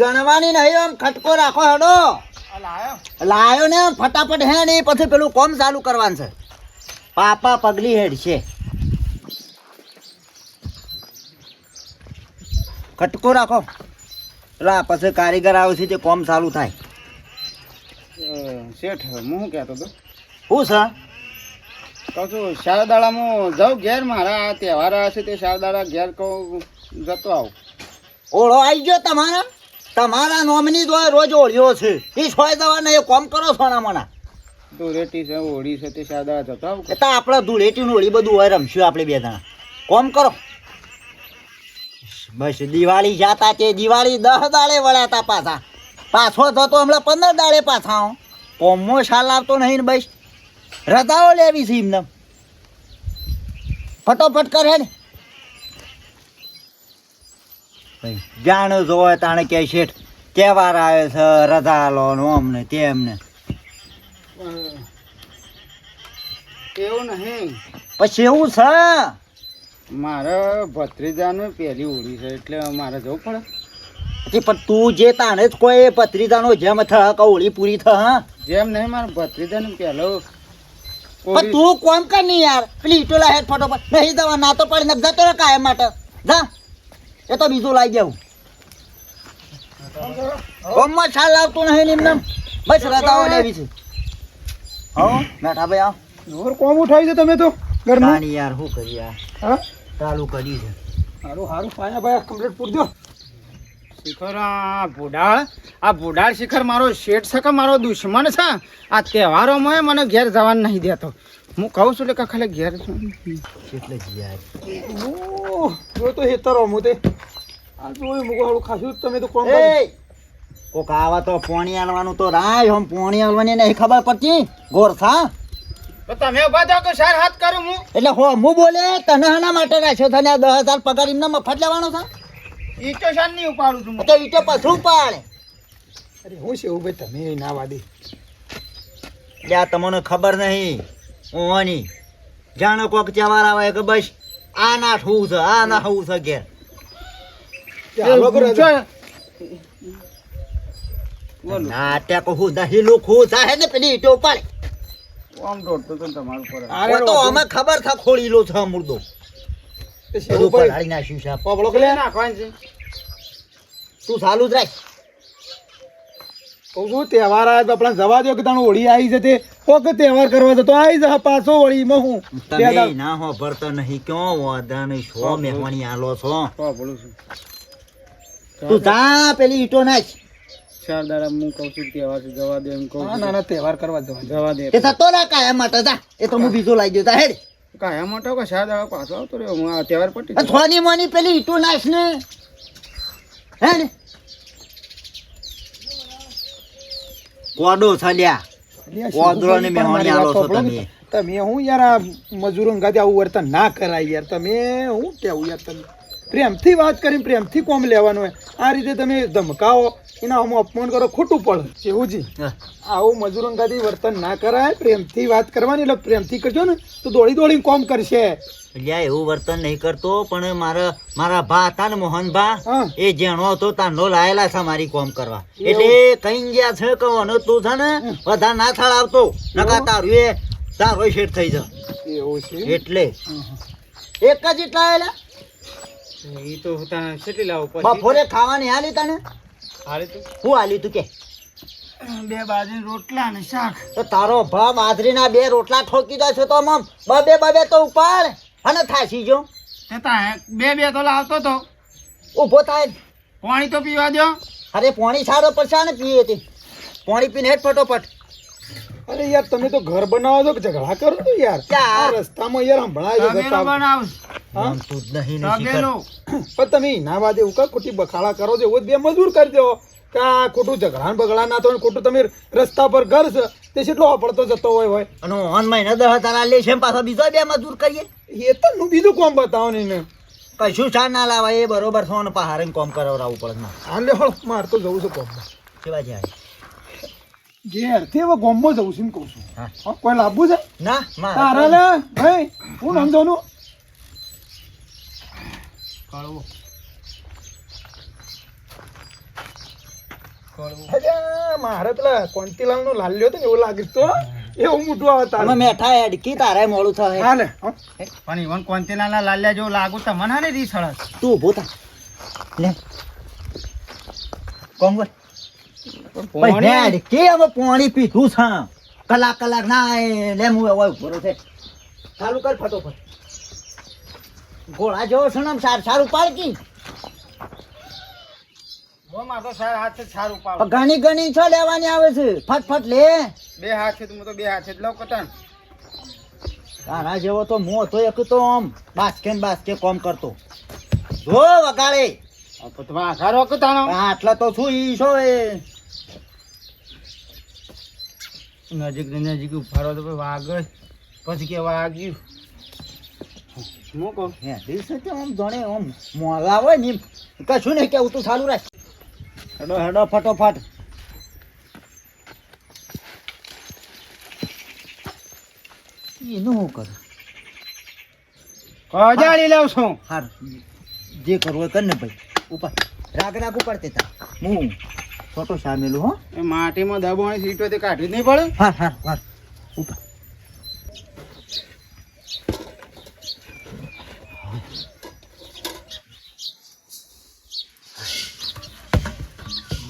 ગણવાની નહીં આમ ખટકો રાખો હેડો. લાયો. ને ફટાફટ હે ને પછી પેલું કોમ ચાલુ કરવાનું છે. પાપા પગલી હેડ છે ખટકો રાખો. પેલા પછી કારીગર આવશે તે કોમ ચાલુ થાય. શેઠ હું શું કહેતો હતો? હું સર કહું છું શારદાળામાં જાઉં ઘેર મારા તહેવાર હશે તે શારદાળા ઘેર કહું જતો આવું. ઓળો આવી ગયો તમારા? તમારા નોમની તો રોજ ઓળ્યો છે. એ છોય દવા એ કોમ કરો સોના મના ધૂળેટી છે હોળી છે તે સાદા જતો આવું એ તો આપણે ધૂળેટીનું હોળી બધું હોય રમશું આપણે બે જણા. કોમ કરો. બસ દિવાળી જાતા તે દિવાળી દસ દાડે વળાતા પાછા. પાછો થતો હમણાં પંદર દાડે પાછા હું. કોમો શાલ આવતો નહીં ને બસ. રજાઓ લેવી છે એમને. ફટોફટ કરે ને ભાઈ જાણો જોવે તાણે કે શેઠ તહેવાર આવે છે રજા લો ને અમને તેમને. એવું નહીં. પછી એવું છે? મારા ભત્રીજાનું પહેલી હોળી છે એટલે મારે જવું પડે. પણ તું જે તાણે જ કોઈ પત્રિકાનો જેમ થા કવળી પૂરી થ જેમ નહીં મારા ભત્રીજાનું પહેલો પણ તું કોમ કર નહીં યાર. પેલી ઈટોલા હેડ ફટોફટ નહીં દવા ના તો પડી જતો કાયમ માટે. જા. એ તો બીજું લાવી જાઉં કોમમાં છાલ આવતું નહીં એમને. બસ રતાઓ લેવી છે. હો મેઠા ભાઈ આવ. જોર કોમ ઉઠાવી છે તમે તો કાણી યાર શું કરી યાર હા? ચાલુ કરી છે. સારું સારું પાયા ભાઈ કમ્પ્લીટ પૂરજો શિખર આ ભુડાળ આ ભુડાળ શિખર મારો શેઠ છે કે મારો દુશ્મન છે? આ તહેવારોમાં મને ઘેર જવાનું નહીં દેતો. હું કહું છું કે ખાલી ઘેર એટલે જ જો તો હેતરો હું તે. આ જોયું મુકો થોડું ખાસું તમે તો એ કોક આવા તો પોણી આલવાનું તો રાય હમ પોણી આલવાની નહીં ખબર પડતી. ગોરસા તો તમે ઊભા થાઓ કે સર હાથ કરું હું? એટલે હો હું બોલે તને હાના માટે રાખ્યો તને આ દસ હજાર પગાર એમને મફત લેવાનો છે? ઈટો શાન નહીં ઉપાડું છું તો ઈટો પછું પાડે અરે હું છે ભાઈ તમે ના વાદી. એટલે આ તમને ખબર નહીં. ઓની જાણો કોક ચવાર આવે કે બસ. આ ના થવું છે આ ના થવું છે ઘેર નાટક હું દહી લુખું થાય ને પેલી ઈટો પાડે આમ દોડતો તો તમારું પર તો અમે ખબર થા ખોળીલો છે મુર્દો બધું પલાળી નાખ્યું છે પબળો કે નાખવાનું છે તું ચાલુ જ રાખ કહું છું તહેવાર આવે? તો આપણે જવા દો કે તાણ હોળી આવી છે તે? કોક તહેવાર કરવા જતો આવી જા પાછો હોળી માં હું. તમે ના હો ભરતો નહીં. ક્યાં વાદા નહીં. છો મહેમાની આલો છો. બોલું છું. તું જા પેલી ઈટો નાખ. ચાર દાડા હું કહું છું તહેવાર જવા દે એમ કહું ના ના તહેવાર કરવા જવા જવા દે એ થતો ના કાયા માટે જા. એ તો હું બીજો લાવી દઉં તા હેડ. કાયા માટે કે ચાર દાડા પાછો આવતો રહ્યો? હું તહેવાર પટી થોની મોની પેલી ઈટો નાખ ને. હે ને કોડો છલ્યા કોદરો ને મહેમાની આલો છો તમે. તમે હું યાર આ મજૂરો ગાતે આવું વર્તન ના કરાય યાર. તમે હું કેવું યાર તમે? પ્રેમથી વાત કરીને પ્રેમથી કોમ લેવાનું હોય. આ રીતે તમે ધમકાવો એના હું અપમાન કરો ખોટું પડે. જેવુંજી હા. આવું મજૂરો ગાતે વર્તન ના કરાય પ્રેમથી વાત કરવાની એટલે પ્રેમથી કરજો ને તો દોડી દોડીને કોમ કરશે. અલ્યા એવું વર્તન નહીં કરતો પણ મારા મારા ભા હતા ને મોહનભા એ જેણો હતો તાંડો લાયેલા છે મારી કોમ કરવા. એટલે કઈ ગયા છે કે ઓનો તું છે ને બધા ના થાળ આવતો. નકા તારું એ તારો શેઠ થઈ જા એવું છે? એટલે. એક જ એટલા આયેલા એ તો કેટલી લાવો બપોરે ખાવાની હાલી તને? હાલી તું. હું હાલી તું કે? બે બાજરી રોટલા ને શાક. તો તારો ભા બાજરીના બે રોટલા ઠોકી દો છે તો મમ બબે બબે તો ઉપાડ. અને થાસી જો? બે બે તો લાવતો તો. ઊભો થાય. પાણી તો પીવા દો અરે પાણી સારો પડશે ને પીએ તે. પાણી પીને હેઠ ફટોફટ. અરે યાર તમે તો ઘર બનાવો છો કે ઝઘડા કરો છો યાર? ક્યાં? આ રસ્તામાં યાર હંભળાય છે? તું જ નહીં પણ તમે એના વાદે એવું કા ખોટી બખાડા કરો છો? એવું બે મજૂર કરજો કા આ ખોટું ઝઘડા ને બગડા ના તો ખોટું તમે રસ્તા પર ઘર છે તે કેટલો વાપરતો જતો હોય હોય. અને ઓન મહિને દસ હજાર લે છે પાછા બીજો બે મજૂર કરીએ? એ તો નું બીજું કોમ બતાવો ને એને. કશું ચા ના લાવાય એ બરોબર છો ને પહારે કોમ કરાવરાવું પડે ના લે હળ માર તો જવું છે કોમ કેવા જાય ઘેરથી હવે ગોમમાં જવું છું ને કહું છું. હા. હા, કોઈ લાવવું છે? ના તારા લે ભાઈ હું નામ જોનું મારે પેલા કોંતીલાલ નો લાલ્યો હતો ને એવું લાગે તો એવું મોટું આવે તારે. મેઠા હેડકી તારે મોડું થાય. હાલે હો. પણ ઈવન કોંતીલાલ લાલ્યા જેવું લાગુ તમને ને રી સળસ તું ઊભો થા. લે. કોમ કર. ભાઈ હેડકી અમે પાણી પીધું છે. કલાક કલાક ના લે હું હવે ઊભો છે. ચાલુ કર ફટોફટ. ગોળા જેવો સણમ ને સાર સારું પાડકી મારો સાર હાથ છે સારું પાવ પણ ઘણી ઘણી છો લેવાની આવે છે. ફટફટ લે. બે હાથ છે તો બે હાથ છે જ લઉં કટન તારા જેવો તો મો તો એક તો આમ. બાસ્કે બાસ્કે કોમ કરતો. જો વગાડે. આઘારો કતાનો આટલા તો શું ઈ છો એ? નજીક ને નજીક ઉભારો તો વાગ. પછી કે વાગ્યું. હું કહું? હે દિવસે આમ જાણે આમ મોલા હોય ને કશું નહીં કેવું તું ચાલુ રાખ. હેડો હેડો ફટોફટ. એનું હું કરું? કજાડી લઉં છું. હાર જે કરવું હોય કર ને ભાઈ. ઉપર. રાગ રાગ ઉપર તે તા હું ફોટો સામેલું હો. એ માટીમાં દબાણી સીટો તે કાઢી જ નહીં પડે. હા હા હા ઉપર.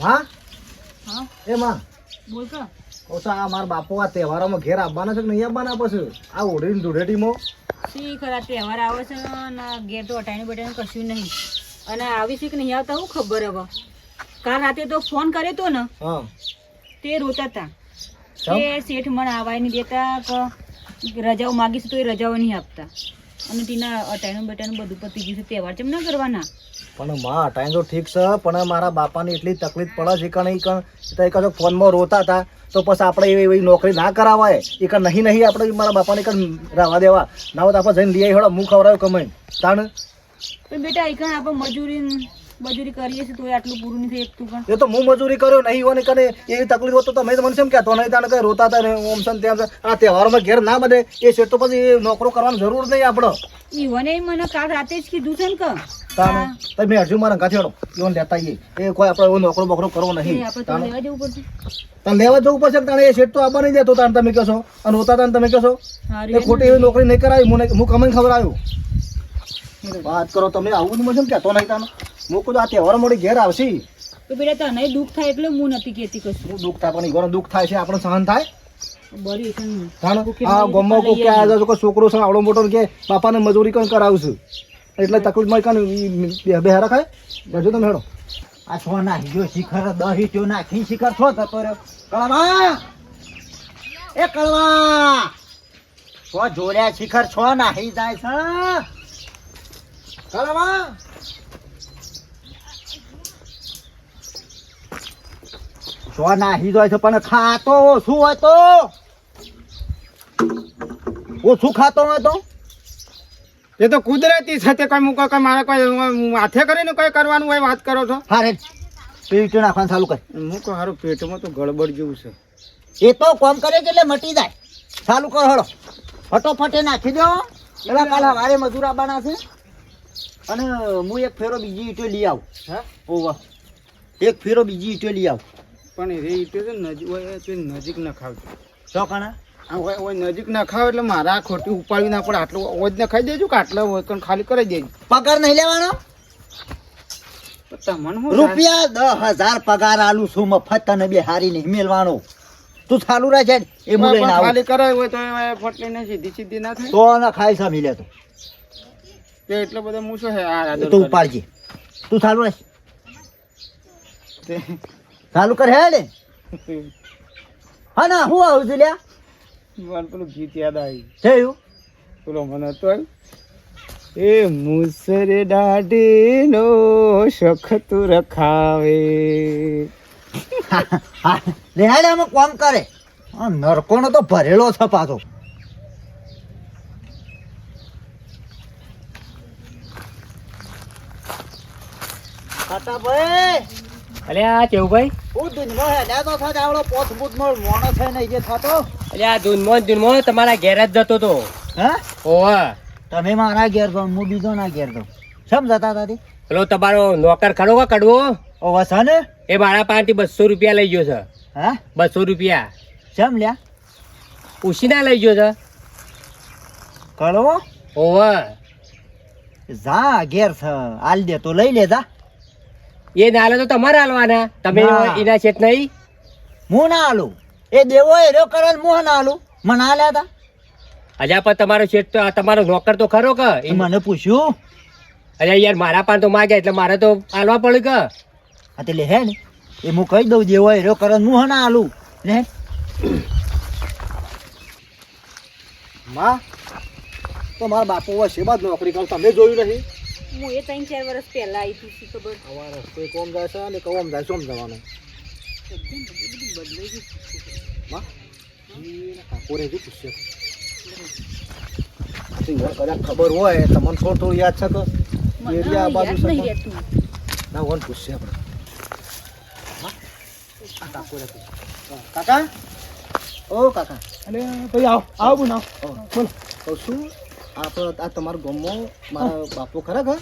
માં હા. એ માં બોલ કા? ઓછા આ મારા બાપુ આ તહેવારોમાં ઘેર આવવાના છે કે નહીં આવવાના પછી? આ ઓઢીને ધૂળેટીમાં? શી ખરા તહેવાર આવે છે ને ઘેર તો અટાણી બટાણી કશું નહીં. અને આવી છે કે નહીં આવતા હું ખબર હવે. કાલ રાતે તો ફોન કર્યો તો ને હા. તે રોતા હતા? તે શેઠ મને આવાય નહીં દેતા કે રજાઓ માગીશ તો એ રજાઓ નહીં આપતા. અને તેના અટાણું બટાણું બધું પતી ગયું છે. તહેવાર ચેમ ના કરવાના? પણ માં ટાઈમ તો ઠીક છે પણ મારા બાપાને એટલી તકલીફ પડે છે કારણ નહીં કે તો એક ફોનમાં રોતા હતા તો પછી આપણે એવી એવી નોકરી ના કરાવાય. એ કે નહીં નહીં આપણે મારા બાપાને કઈ રહેવા દેવા. ના હોય તો આપણે જઈને લઈ આવી હું ખવડાવ્યો કમાઈ તાણ? બેટા એ કાંઈ આપણે મજૂરી મજૂરી કરીએ છીએ તો આટલું પૂરું નથી એકતું પણ. એ તો હું મજૂરી કર્યો નહીં હોય ને કને એવી તકલીફ હોત તો તમે મને કેમ કહેતો? નહીં તાણે કઈ રોતા હતા ઓમ છે ને તેમ આ તહેવારોમાં ઘેર ના બને એ છે તો પછી નોકરો કરવાની જરૂર નહીં આપણો. ઈવને મને કાલ રાતે જ કીધું છે ને કે. તમે અરજુ મારા ગાંઠી હળો લેતા આવીએ એ કોઈ આપણે એવો નોકરો બોકરો કરવો નહીં. આપણે લેવા જવું પડશે. તાણે લેવા જવું પડશે તાણે એ શેઠ તો આવવા નહીં દેતો તાણે તમે કહો છો. અને રોતા તમે કહો છો. એ ખોટી એવી નોકરી નહીં કરાવી મને હું કમાઈને ખબર આવ્યું વાત કરો તમે આવું જ મને કહેતો નહીં તાને હું કું આ તહેવાર મોડી ઘેર આવશે. તો બેટા તને દુઃખ થાય એટલે હું નથી કહેતી કશું. હું દુઃખ થાય? પણ ઈવાનો દુઃખ થાય છે આપણે સહન થાય? બરી છે ને. તાણે ભૂખી આ ગમો જતા કે આ જો છોકરો છે આવડો મોટો ને કે બાપાને મજૂરી કઈ કરાવશું એટલે તકલીફમાં કઈ બે હારા ખાય જજો તમે હેડો. આ છો નાખી ગયો શિખર દહી ત્યો નાખી શિખર છો થતો રહ્યો. કળવા! એ કળવા! છો જોડ્યા શિખર છો નાહી જાય છે. કળવા! છો નાહી જાય છે પણ ખાતો ઓછું હોય તો? ઓછું ખાતો હોય તો? એ તો કુદરતી છે તે કોઈ મૂકો કોઈ મારે કોઈ હાથે કરીને કોઈ કરવાનું હોય વાત કરો છો? હારે પેટ નાખવાનું ચાલુ કર. મૂકો હારું પેટમાં તો ગડબડ જેવું છે. એ તો કોમ કરે છે એટલે મટી જાય. ચાલુ કરો હળો. ફટોફટે નાખી દો. પેલા કાલે મારે મજૂર આવવાના છે. અને હું એક ફેરો બીજી ઈટો લઈ આવું. હા? ઓવા. એક ફેરો બીજી ઈટો લઈ આવું. પણ એ રે ઈટો છે નજીક ના નજીક ન ખાવજો શું કણા નજીક ના ખાવ એટલે મારા ખોટી ઉપાડવી ના પડે. આટલું ઓજ ને ખાઈ દેજો કે આટલા હોય કણ ખાલી કરી દેજો. પગાર નહીં લેવાનો? રૂપિયા દસ હજાર પગાર આલું છું મફત તને બે હારી નહીં મેળવાનો. તું ચાલુ રહે છે એ હું? લઈને આવું. ખાલી કરાય હોય તો એ ફટલી ને સીધી સીધી ના થાય. તો ના ખાઈ સા મિલે તો. તે એટલે બધા હે આ તું ઉપાડજે. તું ચાલુ રહે. ચાલુ કર હેડે. હા ના હું આવું છું લ્યા. મને પેલું ગીત યાદ આવી. થયું? પેલો મને હતો એ મુસરે દાઢીનો શખ તું રખાવે. આમાં કોમ કરે. આ નરકોનો તો ભરેલો છે પાછો. ખાતા ભાઈ અલે આ કેવું ભાઈ? હું દિનમાં હેડ્યા તો થાય આવડો પોત મોણો છે ને જે થતો. અલે આ ધૂનમોન ધૂનમોન તમારા ઘેર જ જતો તો. હે? ઓવા. તમે મારા ઘેર ગો હું બીજો ના ઘેર ગો સમ જતા તારી પેલો તમારો નોકર ખરો કા કડવો? ઓ ને? એ મારા પાસેથી બસો રૂપિયા લઈ ગયો છે. હા? બસો રૂપિયા. સમ લ્યા? ઉશીના લઈ ગયો છે. કડવો? ઓવે. જા ઘેર છે. આલ દે તો લઈ લે જા એ નાલે તો તમારે હાલવાના. તમે ના. એના છેત નહીં? હું ના હાલું? એ દેવો હેરો કરે ને હું ના હાલું? મને હાલ્યા તા અજા પણ તમારો છેત તો આ તમારો નોકર તો ખરો કે? એ મને પૂછ્યું. અરે યાર મારા પાસે તો માગ્યા એટલે મારે તો હાલવા પડે કે? તે લે હે ને એ હું કહી દઉં દેવો એ રહ્યો કરે ને હું ના આલું લે. માં તો મારા બાપુ શેમાં જ નોકરી કરું તમે જોયું નહીં? હું એ ત્રણ ચાર વર્ષ પહેલા આવી હતી શી ખબર? અમારે રસ્તે કોમ જાય છે અને કોમ જાય છે ઓમ જવાનું બદલાઈ ગયું કાકો રે શું પૂછશે તો કદાચ ખબર હોય તમને થોડું થોડું યાદ છે એરિયા આ બાજુ યાદ છે રહેતું. ના વન પૂછશે આપણે? કાકો કાકા? ઓ કાકા. અને ભાઈ આવો આવો બોલો આવ બોલ. શું? આપણે આ તમારા ગામમાં મારા બાપુ ખરા કે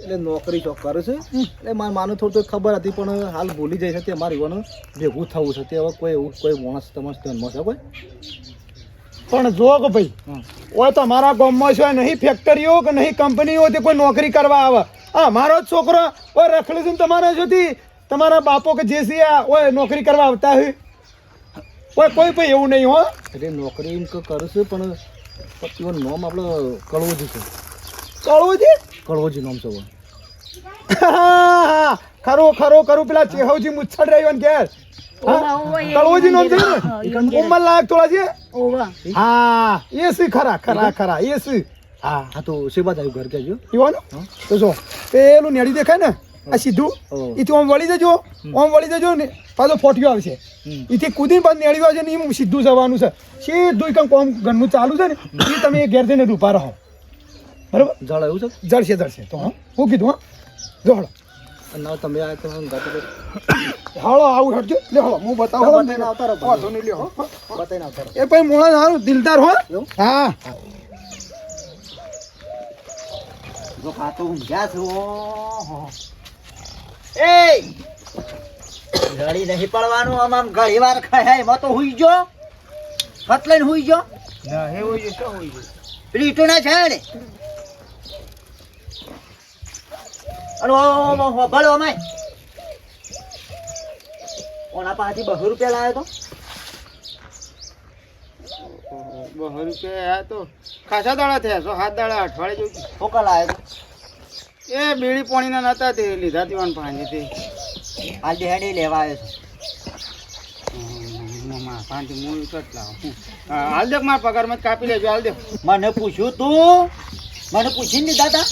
એટલે નોકરી ચોક કરે છે. એટલે મારે માનું થોડું ખબર હતી પણ હાલ ભૂલી જાય છે તે મારે એવાનું ભેગું થવું છે. તે હવે કોઈ એવું કોઈ માણસ તમારા ધ્યાનમાં છે કોઈ? પણ જો કે ભાઈ. ઓય તમારા ગામમાં છે નહીં ફેક્ટરીઓ કે નહીં કંપનીઓ તે કોઈ નોકરી કરવા આવે. હા મારો જ છોકરો ઓય રખડે છે તમારા સુધી તમારા બાપો કે જે છે આ ઓય નોકરી કરવા આવતા હોય ઓય કોઈ ભાઈ એવું નહીં હો. એટલે નોકરી કરું છું પણ એનું નામ આપણે કળવોજી છે. કળવોજી? કળવોજી નામ છે ખરો ખરો ખરું. પેલા ચેહવજી મુચ્છડ રહ્યો ને ઘેર. કળવોજી નામ છે ને? ઉમર લાયક થોડા છે? ઓવા. હા એ સી ખરા ખરા ખરા એ સી. હા. હા તો શેબાદ આવ્યું ઘર કેજો ઈવાનું? તો જો પેલું નેડી દેખાય ને? આ સીધું? એથી ઓમ વળી જજો. ઓમ વળી જજો ને પાછો ફોટ્યો આવશે. એથી કૂદીને પાછું નેડી આવશે ને એમ સીધું જવાનું છે. સીધું કંઈક કાંઈ કોમ ઘરનું ચાલુ છે ને એ તમે એ ઘેર જઈને ઊભા રહો. બરાબર? જળ એવું છે? જળશે જળશે. તો હા હું કીધું હા. જો હળો ના તમે આ તો ગાતો આવું હટજો. લે હળો હું બતાવો બતાઈને આવતા રહો. વાંધો નહીં લ્યો, હો. આવતા રહો. એ ભાઈ મોણા સારું દિલદાર હો. હા. જો ખાતો ઊંઘ્યા છો. એ નહીં પડવાનું આમ આમ ઘણી વાર ખાય. એમાં તો હુઈ જો. ફટ લઈને હુઈ જો. ના એવું છે શું હોય છે પેલી ઈટો ના છે ને? અરે ઓ ઓ ઓ ભલે અમાય. ઓના પાસેથી બસો રૂપિયા લાવ્યો તો. બસો રૂપિયા તો. ખાસા દાડા થયા સો સાત દાડા અઠવાડિયે જેવું ફોકા લાવ્યો એ બીડી પાણીના નતા તે લીધા દીવાન પાંજે તે હાલ દેહાડી લેવા આવ્યો છે. પાંચે મૂળ કેટલા? હાલ દેખ મારા પગારમાં કાપી લેજો હાલ દે મને પૂછ્યું તું? મને પૂછી ને તા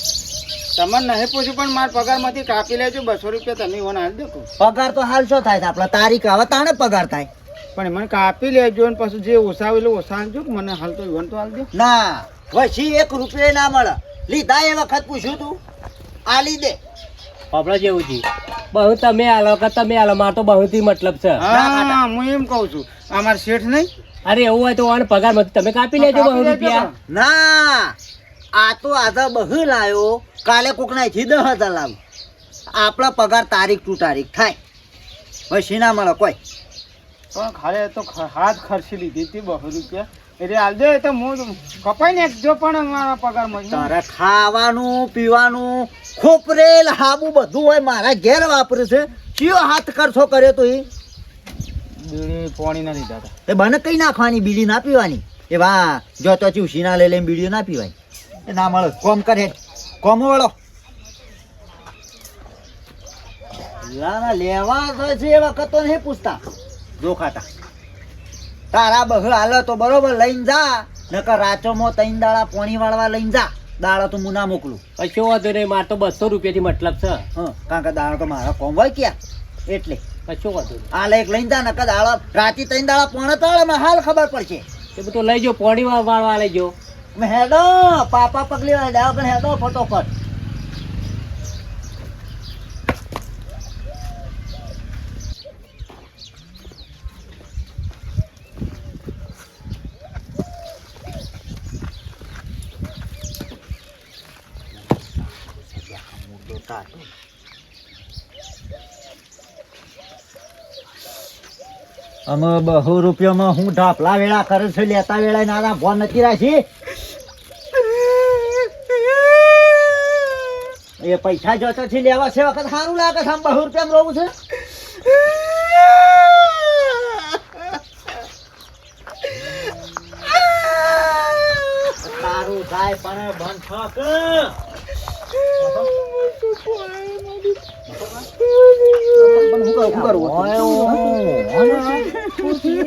તમને નહીં પૂછ્યું પણ મારા પગારમાંથી કાપી લેજો બસો રૂપિયા તમે મને હાલ દેખો. પગાર તો હાલ શું થાય આપણા તારીખ આવે તાણે પગાર થાય. પણ મને કાપી લેજો ને પછી જે ઓછા હાલજો મને હાલ તો ઈવન તો હાલ દે ના પછી એક રૂપિયા ના મળે. લીધા એ વખત પૂછ્યું તું? આલી દે. આપણે જેવું છે. બહુ તમે આલો કે તમે આલો માર તો બહુથી મતલબ છે. હા હું. એમ કહું છું અમાર શેઠ નહીં? અરે એવું હોય તો ઓન પગાર મત તમે કાપી લેજો બહુ રૂપિયા. ના આ તો આજે બહુ લાયો. કાલે કોકના થી દહ હજાર લાવ. આપણા પગાર તારીખ ટુ તારીખ થાય. પછી ના મળે કોઈ. પણ ખાલી તો હાથ ખર્ચી લીધી હતી બહુ રૂપિયા. એટલે હાલ દે તો હું કપાઈ નાખજો પણ મારા પગારમાં. તારે ખાવાનું પીવાનું ખોપરેલ હાબુ બધું હોય મારા ઘેર વાપરે છે. કયો હાથ ખર્ચો કર્યો તો એ પાણી ના લીધા એ બને કઈ નાખવાની? બીડી ના પીવાની? એ વાહ જો તો ચૂસી ના લઈ લઈને બીડીઓ ના પીવાય. એ ના મળે કોમ કરે કોમ વળો. લેવા છે એ વખત તો નહીં પૂછતા. જોખાતા તારા બહુ હાલો તો બરોબર લઈને જા. નકર રાચોમાં તૈન દાડા પોણી વાળવા લઈને જા. દાડા તો હું ના મોકલું. કશો વાંધો નહીં મારે તો બસો રૂપિયાથી મતલબ છે. હા કારણ કે દાડા તો મારા કોમ હોય ક્યાં? એટલે. કશો વાંધો નહીં. આ લઈ લઈને જા નકર દાડા રાતે ત્રણ દાડા પોણે તો હાલ ખબર પડશે. એ બધું લઈ જાઓ પોણી વાળવા લઈ જાઓ. હેડો પાપા પગલી વાળા પણ હેડો ફટોફટ. તાર. અમે બહુ રૂપિયામાં હું ઢાપલા વેળા કરે છે, લેતા વેળા નાના ફોન નથી રાખી? એ પૈસા જોતો છે લેવા છે વખત સારું લાગે છે, આમ બહુ રૂપિયામાં રહું છે? સારું થાય, પણ બંધ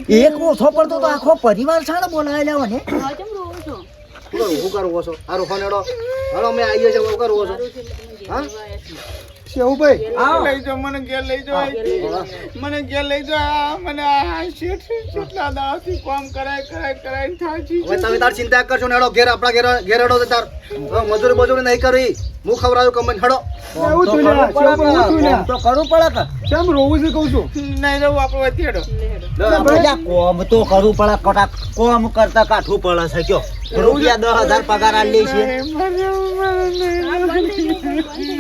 એક ઓછો પડતો તો આખો પરિવાર સારો બોલાવી લેવો ને? શું કરું કરવો છો આ રોફા નેડો હાલો અમે આવીએ છીએ શું કરવો છો. હા શેવુભાઈ લઈ જાઓ મને ઘેર લઈ જાઓ મને ઘેર લઈ જાઓ મને આ શેઠ કેટલા કરાય કરાય કરાય થાકી તમે તાર ચિંતા કરશો ને ઘેર આપણા ઘેર ઘેર હેડો છે તાર. મજૂરી મજૂરી નહીં કરવી? હું ખવડાવ્યું કમાઈને હડો એવું તો ના એવું તો ના તો કરું પડે કે કેમ રોવું છે કહું છું નહીં રોવું આપણે વચ્ચે હડો અલ્યા, કોમ તો કરું પડે કોટા કોમ કરતા કાઠું પડે છે કયો રૂપિયા દસ હજાર પગાર આલી છે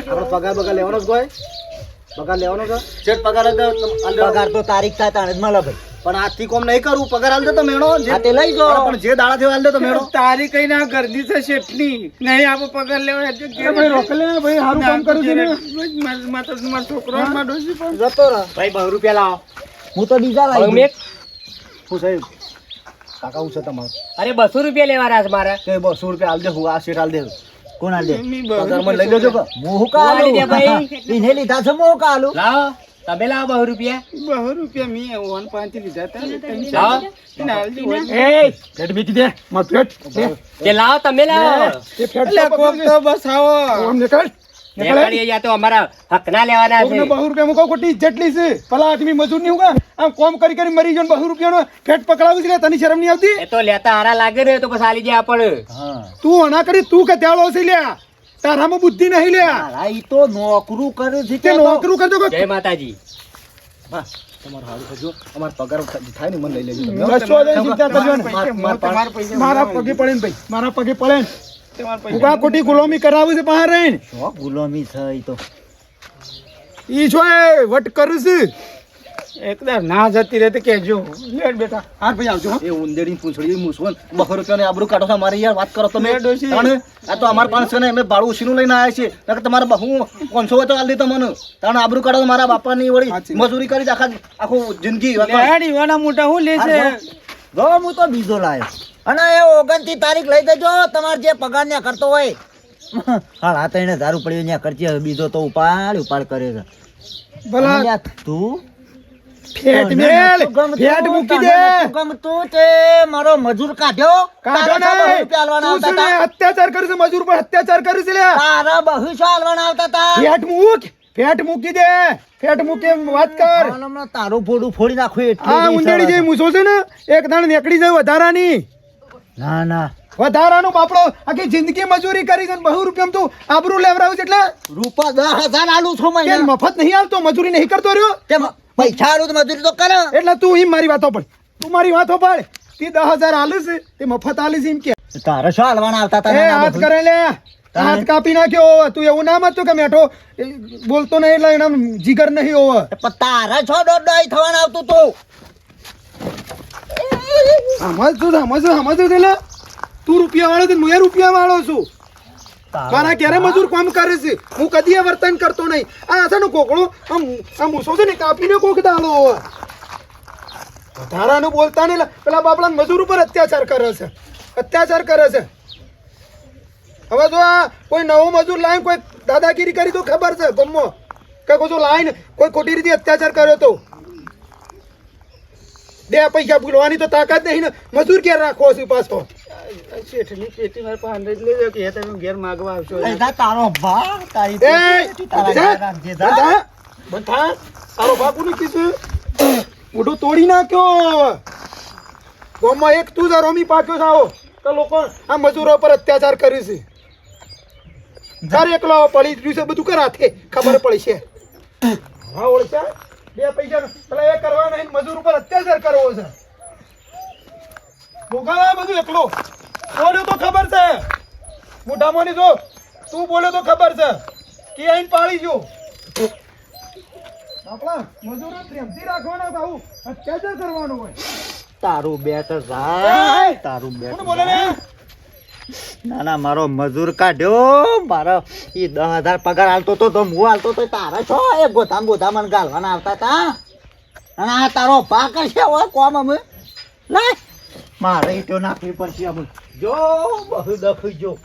આપણે પગાર બગાર લેવાનો જ ગોય પગાર લેવાનો છે પગાર. પગાર તો તારીખ થાય તાણે જ મળે ભાઈ પણ આજથી કોમ નહીં કરું. પગાર હાલ દે તો મેળો જે તે લઈ ગયો. પણ જે દાડા થયો હાલ દે તો મેળો. તારી કઈ ના ગરદી છે શેઠની. નહીં આપો પગાર લેવા કે ભાઈ ના, ઘેર. ભાઈ માર કામ કરું છોકરો ને મારો ડોસી પણ. જતો રહે. ભાઈ બહુ રૂપિયા લાવો. હું તો બીજા લાવી મેં શું સાહેબ કાકા હું છે તમારે? અરે બસો રૂપિયા લેવાના છે મારે. કે બસો રૂપિયા હાલ દે હું આ શેઠ હાલ દે. કોણ આલે દે? પગાર પગારમાં લઈ લેજો કે. મોહ કાલું ભાઈ. ઇને લીધા છે મોહ કાલું લાવો. તમે લાવો બહુ રૂપિયા. બહુ રૂપિયા મેં ઓન પાંચ લીધા હતા. ને ત્રણ લાવો ચાર. ના, હાલજી હોય. તે લાવો તમે લાવો. ફેટ કોક તો બસ આવો. નીકળીએ યા તો અમારા હકના લેવાના છે. બહુ રૂપિયા કહું ખોટી જેટલી છે. ભલા આદમી મજૂર નહીં હોગા કોમ કરી કરી મરી ગયો ને બહુ રૂપિયાનો ફેટ પકડાવી છે તને શરમ નહીં આવતી? તો લેતા હારા લાગે ને તો પછી આલી દે આપણે. તું અના કરી તું કે ત્યાં લો લ્યા. તારામાં બુદ્ધિ નહીં લે ઈ તો નોકરું કરે છે તે નોકરું કરજો જય માતાજી. તમારે હારું કરજો અમારે પગાર થાય ને મને લઈ લેજો તમે. માર- તમારા પૈસા મારા પગે પડે ને ભાઈ. મારા પગે પડે તમારા. ઉગા ખોટી ગુલામી કરાવે છે બહાર રહીને. ગુલામી થાય તો? ઈ છો એ વટ કરું છે. એકદમ ના જતી રહે તો કહેજો. લેટ બેટા હા ભાઈ આવજો એ ઉંદેડી પૂંછડી મૂસવન બસો રૂપિયાની આબરૂ કાઢો છો મારી યાર વાત કરો તમે. લે ડોશી. તાણે? આ તો અમાર પાંચસો ને અમે ભાડું ઉછીનું લઈને આવ્યા છીએ. નકર તમારે બહુ પાંચસો હોય તો હાલ દે તમને. તાણે આબરૂ કાઢો મારા બાપાની વળી. મજૂરી કરી આખા આખું જિંદગી. વાના મોટા હું લે છે? જો હું તો બીજો લાયો. અને એ ઓગણતી તારીખ લઈ દેજો તમારે જે પગાર ને કરતો હોય. હા આ એને હજાર પડ્યો ત્યાં કરતી બીજો તો ઉપાડ ઉપાડ કરે છે. ભલા. તું ફેટ મેલ ફેટ મૂકી દે. ગમતું તે મારો મજૂર કાઢ્યો. કાઢો ને તું ને અત્યાચાર કરી છે મજૂર પર અત્યાચાર કરી છે લે. તારા બહુ શું આવતા તા. ફેટ મૂક ફેટ મૂકી દે. ફેટ મૂકે વાત કર. હમણાં તારું ફોડું ફોડી નાખું એટલી આ ઉંદેડી જે છે. ને એક દાણ નીકળી જાય વધારાની. ના ના. વધારાનો બાપડો આખી જિંદગી મજૂરી કરી છે બહુ રૂપિયા તું આબરૂ લેવડાવું છે એટલે? રૂપા દસ હજાર આલું છું મફત નહીં આવતો? મજૂરી નહીં કરતો રહ્યો? કેમ? પૈસા આલું તો મજૂરી તો કરે. એટલે તું એમ મારી વાતો પડ તું મારી વાતો પડ તે દસ હજાર આલે છે તે મફત આલે છે એમ કે તારે શું હાલવાના આવતા હતા એ હાથ કરે લે હાથ કાપી નાખ્યો હોવે. તું એવું ના મત કે મેઠો બોલતો નહીં એટલે એના જીગર નહીં હોવે. તારે છો દોઢ થવાનું આવતું તું? સમજ તું સમજ સમજ એટલે તું રૂપિયા વાળો છે હું એ રૂપિયા વાળો છું. મારા ઘેરે મજૂર કામ કરે છે. હું કદી વર્તન કરતો નહીં. આ છે કોકળો આમ આ મૂસો છે ને કાપીને કોક દાડો વધારાનું બોલતા નહીં પેલા બાપડા મજૂર ઉપર અત્યાચાર કરે છે. અત્યાચાર કરે છે. હવે જો આ કોઈ નવો મજૂર લાઈન કોઈ દાદાગીરી કરી તો ખબર છે ગમો. કે કોઈ લાઈન કોઈ ખોટી રીતે અત્યાચાર કર્યો તો. બે પૈસા ભૂલવાની તો તાકાત નહીં ને. મજૂર ક્યારે રાખવો છે પાછો? શેઠની પેટી મારા પાસે અંદાજ લેજો કે તમે ઘેર માગવા આવશો એ તારો ભા તારી પેટી તારા રાખજે, જા. બંધા બંધા તારો બાપુ ને કીધું? મોઢું તોડી નાખ્યો. ગામમાં એક તું જ રોમી પાક્યો આવો. તો લોકો આ મજૂરો પર અત્યાચાર કરે છે. તારે એકલો પડી રહ્યું છે બધું કરાથે ખબર પડી છે હા ઓળખ્યા બે પૈસા પેલા એ કરવા નહીં મજૂર ઉપર અત્યાચાર કરવો છે. ભોગાવા બધું એકલો. બોલ્યો તો ખબર છે. મોઢામાં જો તું બોલ્યો તો ખબર છે. કે આઈને પાડી જો બાપલા મજૂરો પ્રેમથી રાખવાના ભાऊ અત્યાચાર કરવાનો હોય. તારું બેટ જાય તારું બેટ કોણ બોલે ના ના મારો મજૂર કાઢ્યો. મારો એ દસ હજાર પગાર હાલતો તો તો હું હાલતો તો તારા છો? એ ગોથા ગોથા મને ગાલવાના આવતા હતા? અને આ તારો પાક છે હોય કોમ અમે. લે મારે ઈટો નાખવી પડશે અમે જો બહુ દખી જો.